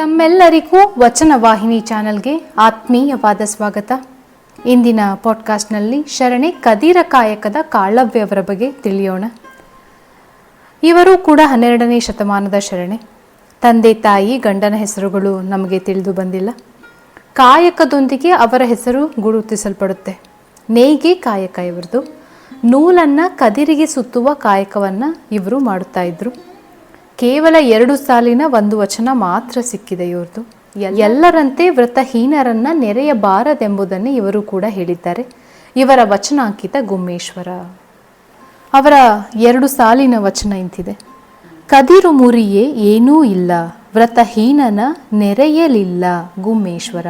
ತಮ್ಮೆಲ್ಲರಿಗೂ ವಚನ ವಾಹಿನಿ ಚಾನೆಲ್ಗೆ ಆತ್ಮೀಯವಾದ ಸ್ವಾಗತ. ಇಂದಿನ ಪಾಡ್ಕಾಸ್ಟ್ನಲ್ಲಿ ಶರಣೆ ಕದೀರ ಕಾಯಕದ ಕಾಳವ್ಯವರ ಬಗ್ಗೆ ತಿಳಿಯೋಣ. ಇವರು ಕೂಡ ಹನ್ನೆರಡನೇ ಶತಮಾನದ ಶರಣೆ. ತಂದೆ ತಾಯಿ ಗಂಡನ ಹೆಸರುಗಳು ನಮಗೆ ತಿಳಿದು ಬಂದಿಲ್ಲ. ಕಾಯಕದೊಂದಿಗೆ ಅವರ ಹೆಸರು ಗುರುತಿಸಲ್ಪಡುತ್ತೆ. ನೇಯ್ಗೆ ಕಾಯಕ ಇವರದು. ನೂಲನ್ನು ಕದಿರಿಗೆ ಸುತ್ತುವ ಕಾಯಕವನ್ನು ಇವರು ಮಾಡುತ್ತಾ ಇದ್ರು. ಕೇವಲ ಎರಡು ಸಾಲಿನ ಒಂದು ವಚನ ಮಾತ್ರ ಸಿಕ್ಕಿದೆ ಇವ್ರದ್ದು. ಎಲ್ಲರಂತೆ ವ್ರತಹೀನರನ್ನ ನೆರೆಯಬಾರದೆಂಬುದನ್ನು ಇವರು ಕೂಡ ಹೇಳಿದ್ದಾರೆ. ಇವರ ವಚನಾಂಕಿತ ಗುಮ್ಮೇಶ್ವರ. ಅವರ ಎರಡು ಸಾಲಿನ ವಚನ ಇಂತಿದೆ. ಕದಿರು ಮುರಿಯೇ ಏನೂ ಇಲ್ಲ ವ್ರತಹೀನನ ನೆರೆಯಲಿಲ್ಲ ಗುಮ್ಮೇಶ್ವರ.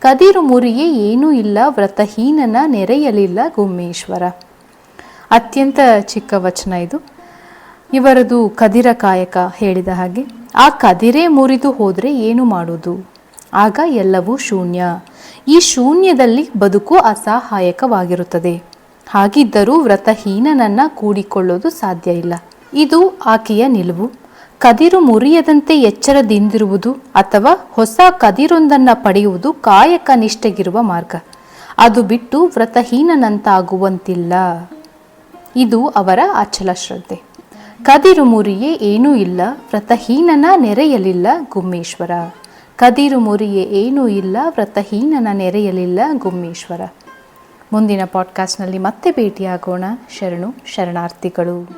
ಕದಿರು ಮುರಿಯೇ ಏನೂ ಇಲ್ಲ ವ್ರತಹೀನನ ನೆರೆಯಲಿಲ್ಲ ಗುಮ್ಮೇಶ್ವರ. ಅತ್ಯಂತ ಚಿಕ್ಕ ವಚನ ಇದು. ಇವರದು ಕದಿರ ಕಾಯಕ ಹೇಳಿದ ಹಾಗೆ, ಆ ಕದಿರೇ ಮುರಿದು ಹೋದರೆ ಏನು ಮಾಡುವುದು ಆಗ ಎಲ್ಲವೂ ಶೂನ್ಯ. ಈ ಶೂನ್ಯದಲ್ಲಿ ಬದುಕು ಅಸಹಾಯಕವಾಗಿರುತ್ತದೆ. ಹಾಗಿದ್ದರೂ ವ್ರತಹೀನನನ್ನ ಕೂಡಿಕೊಳ್ಳೋದು ಸಾಧ್ಯ ಇಲ್ಲ. ಇದು ಆಕೆಯ ನಿಲುವು. ಕದಿರು ಮುರಿಯದಂತೆ ಎಚ್ಚರದಿಂದಿರುವುದು ಅಥವಾ ಹೊಸ ಕದಿರೊಂದನ್ನು ಪಡೆಯುವುದು ಕಾಯಕ ನಿಷ್ಠೆಗಿರುವ ಮಾರ್ಗ. ಅದು ಬಿಟ್ಟು ವ್ರತಹೀನನಂತಾಗುವಂತಿಲ್ಲ. ಇದು ಅವರ ಅಚಲ ಶ್ರದ್ಧೆ. ಕದಿರು ಮುರಿಯೇ ಏನೂ ಇಲ್ಲ, ವ್ರತಹೀನನ ನೆರೆಯಲಿಲ್ಲ ಗುಮ್ಮೇಶ್ವರ. ಕದಿರು ಮುರಿಯೇ ಏನೂ ಇಲ್ಲ, ವ್ರತಹೀನನ ನೆರೆಯಲಿಲ್ಲ ಗುಮ್ಮೇಶ್ವರ. ಮುಂದಿನ ಪಾಡ್ಕಾಸ್ಟ್ನಲ್ಲಿ ಮತ್ತೆ ಭೇಟಿಯಾಗೋಣ. ಶರಣು, ಶರಣಾರ್ಥಿಗಳು.